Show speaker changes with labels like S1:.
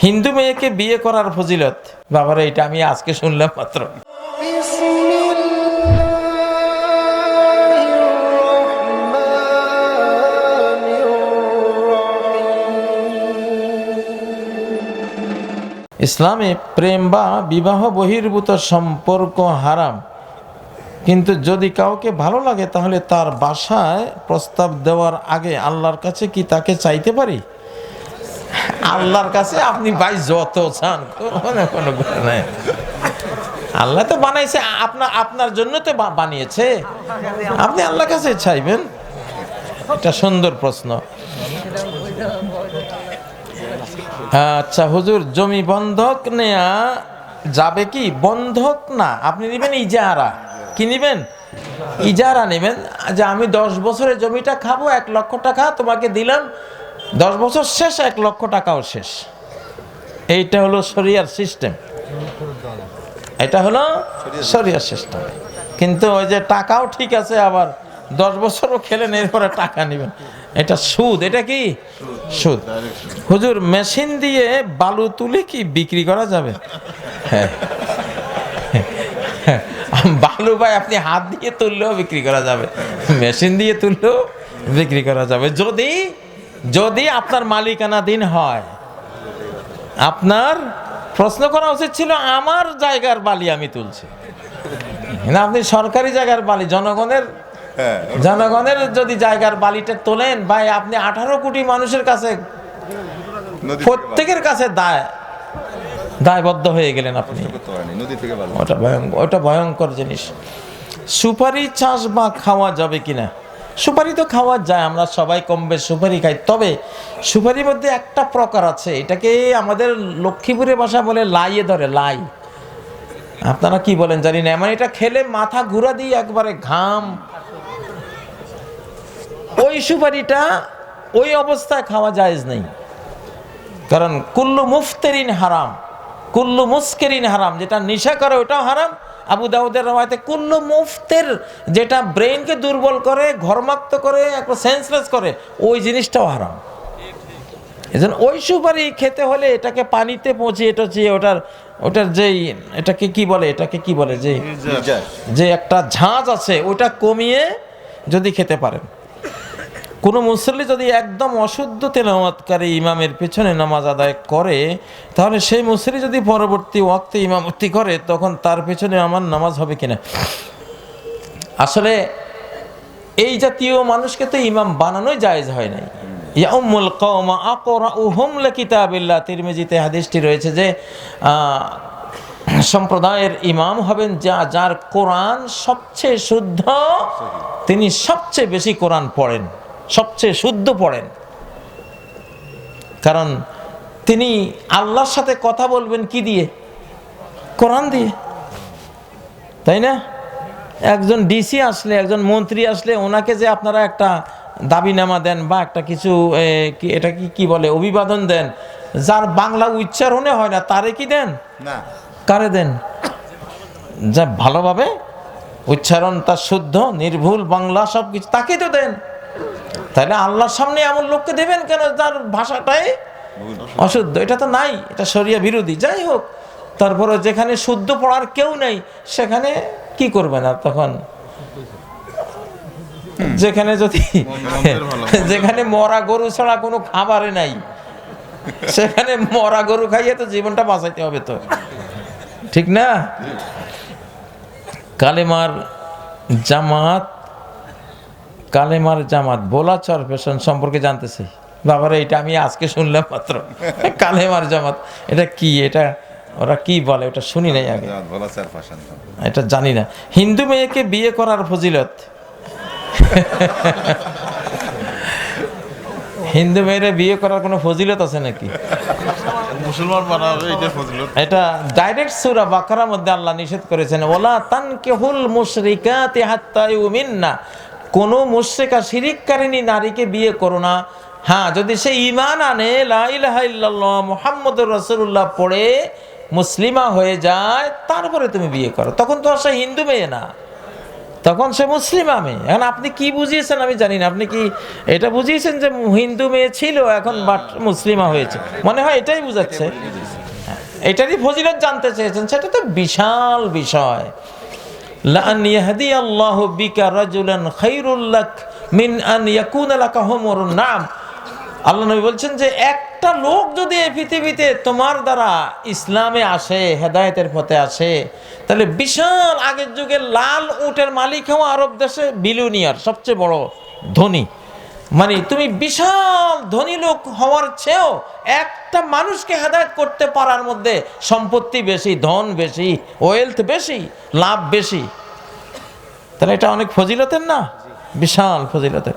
S1: হিন্দু মেয়েকে বিয়ে করার ফজিলত। বাবার, এটা আমি আজকে শুনলাম মাত্র। ইসলামে প্রেম বা বিবাহ বহির্ভূত সম্পর্ক হারাম। কিন্তু যদি কাউকে ভালো লাগে, তাহলে তার বাসায় প্রস্তাব দেওয়ার আগে আল্লাহর কাছে কি তাকে চাইতে পারি? আল্লাহর কাছে আপনি ভাই যত চান, কোনো কোনো নাই। আল্লাহ তো বানাইছে আপনার আপনার জন্য তো বানিয়েছে। আপনি আল্লাহর কাছে চাইবেন? এটা সুন্দর প্রশ্ন। আচ্ছা হুজুর, জমি বন্ধক নেয়া যাবে কি? বন্ধক না, আপনি নেবেন ইজারা। কি নেবেন? ইজারা নেবেন, যে আমি দশ বছরের জমিটা খাব, এক লক্ষ টাকা তোমাকে দিলাম দশ বছর শেষ, এক লক্ষ টাকাও শেষ। এইটা হলো শরিয়ার সিস্টেম এটা হলো শরিয়ার সিস্টেম কিন্তু ওই যে টাকাও ঠিক আছে, আবার দশ বছরও খেলেন, এরপরে টাকা নেবেন। এটা সুদ, এটা কি? সুদ। হুজুর, মেশিন দিয়ে বালু তুলে কি বিক্রি করা যাবে? হ্যাঁ। বালু ভাই, আপনি হাত দিয়ে তুললেও বিক্রি করা যাবে। মেশিন দিয়ে তুললেও বিক্রি করা যাবে। যদি যদি আপনার মালিকানাধীন হয় আপনার প্রশ্ন করা উচিত ছিল আমার জায়গার বালি আমি তুলছি। না আপনি সরকারি জায়গার বালি জনগণের জনগণের যদি জায়গার বালিটা তোলেন ভাই আপনি আঠারো কোটি মানুষের কাছে প্রত্যেকের কাছে দায় দায়বদ্ধ হয়ে গেলেন আপনি। ওটা ভয়ঙ্কর ওটা ভয়ঙ্কর জিনিস। সুপারি চাষ বা খাওয়া যাবে কিনা? সুপারি তো খাওয়া যায়, আমরা সবাই কম বেশ সুপারি খাই। তবে সুপারির মধ্যে একটা প্রকার আছে, এটাকে আমাদের লক্ষ্মীপুরের বাসা বলে লাইয়ে ধরে, লাই। আপনারা কি বলেন, জানি না। মানে এটা খেলে মাথা ঘুরা দিয়ে একবারে ঘাম। ওই সুপারিটা ওই অবস্থায় খাওয়া জায়েজ নেই। কারণ কুল্লু মুফতেরিন হারাম, কুল্লু মুস্কেরিন হারাম, যেটা নেশা করে ওটাও হারাম আবু দাউদের রওয়ায়তে কুল্লু মুফতের যেটা ব্রেনকে দুর্বল করে ঘর্মাক্ত করে একটা সেন্সলেস করে ওই জিনিসটাও হারাম। এজন্য ওই সুপারি খেতে হলে এটাকে পানিতে পৌঁছে এটা টচিয়ে ওটার ওটার যেই এটাকে কি বলে এটাকে কি বলে যে যে একটা ঝাঁজ আছে ওটা কমিয়ে যদি খেতে পারেন। কোনো মুসল্লি যদি একদম অশুদ্ধ তেলাওয়াতকারী ইমামের পেছনে নামাজ আদায় করে, তাহলে সেই মুসল্লি যদি পরবর্তী ওয়াক্তে ইমামতি করে, তখন তার পেছনে আমার নামাজ হবে কিনা? আসলে এই জাতীয় মানুষকে তো ইমাম বানানোই জায়েজ হয় নাই। ইয়াউমুল কওমা আকরাউহুম লিকিতাবিল্লাহ। তিরমিজিতে হাদিসটি রয়েছে যে সম্প্রদায়ের ইমাম হবেন যা, যার কোরআন সবচেয়ে শুদ্ধ, তিনি সবচেয়ে বেশি কোরআন পড়েন। সবচেয়ে শুদ্ধ পড়েন। কারণ তিনি আল্লাহর সাথে কথা বলবেন কি দিয়ে? কোরআন দিয়ে। তাই না? একজন ডিসি আসলে একজন মন্ত্রী আসলে ওনাকে যে আপনারা একটা দাবিনামা দেন বা একটা কিছু কি এটা কি কি বলে অভিবাদন দেন যার বাংলা উচ্চারণে হয় না তারে কি দেন?
S2: না।
S1: কারে দেন? যা ভালোভাবে উচ্চারণ তার শুদ্ধ নির্ভুল বাংলা সব কিছু তাকে তো দেন। তাহলে আল্লাহর সামনে এমন লোককে দেবেন কেন তার ভাষাটাই অশুদ্ধ? এটা তো নাই, এটা সরিয়া বিরোধী, যাই হোক। তারপরে যেখানে শুদ্ধ পড়ার কেউ নেই, সেখানে কি করবে না তখন? যেখানে যদি। যেখানে মরা গরু ছাড়া কোনো খাবারে নাই, সেখানে মরা গরু খাইয়ে তো জীবনটা বাঁচাইতে হবে তো। ঠিক না? কালেমার জামাত কালেমার জামাত বোলাচর ফ্যাশন সম্পর্কে জানতেছি। বাবারা এটা আমি আজকে শুনলাম মাত্র। কালেমার জামাত এটা কি? এটা ওরা কি বলে? ওটা শুনি নাই আগে। এটা জানি না। হিন্দু মেয়েকে বিয়ে করার ফজিলত। হিন্দু মেয়েরা বিয়ে করার কোনো ফজিলত আছে নাকি?
S2: মুসলমান বানাবে এটা ফজলত।
S1: এটা ডাইরেক্ট সূরা বাকারার মধ্যে আল্লাহ নিষেধ করেছেন ওলা তানকিহুল মুশরিকাতি হাত্তা ইউমিন্না। কোন মুশরিকা শিরিককারিনী নারীকে বিয়ে করো না। হ্যাঁ যদি সে ইমান আনে লা ইলাহা ইল্লাল্লাহ মুহাম্মদুর রাসূলুল্লাহ পড়ে মুসলিমা হয়ে যায় তারপরে তুমি বিয়ে করো। তখন তো সে হিন্দু মেয়ে না। তখন সে মুসলিম আমি এখন আপনি কি বুঝিয়েছেন আমি জানি না। আপনি কি এটা বুঝিয়েছেন যে হিন্দু মেয়ে ছিল এখন বাট মুসলিমা হয়েছে? মনে হয় এটাই বুঝাচ্ছে। এটারই ফজিলত জানতে চেয়েছেন। সেটা তো বিশাল বিষয়। লান يهدي الله বিকা رجلا خير لك মিন আন يكون لك হুমুরুন নাম। আল্লাহ নবী বলছেন যে একটা লোক যদি এই পৃথিবীতে তোমার দ্বারা ইসলামে আসে, হেদায়তের পথে আসে, তাহলে বিশাল আগের যুগে লাল উটের মালিক হওয়া আরব দেশে বিলুনিয়ার সবচেয়ে বড় ধনী। মানে তুমি বিশাল ধনী লোক হওয়ার চেয়েও একটা মানুষকে হেদায়ত করতে পারার মধ্যে সম্পত্তি বেশি, ধন বেশি ওয়েলথ বেশি, লাভ বেশি। তাহলে এটা অনেক ফজিলতের না? বিশাল ফজিলতের।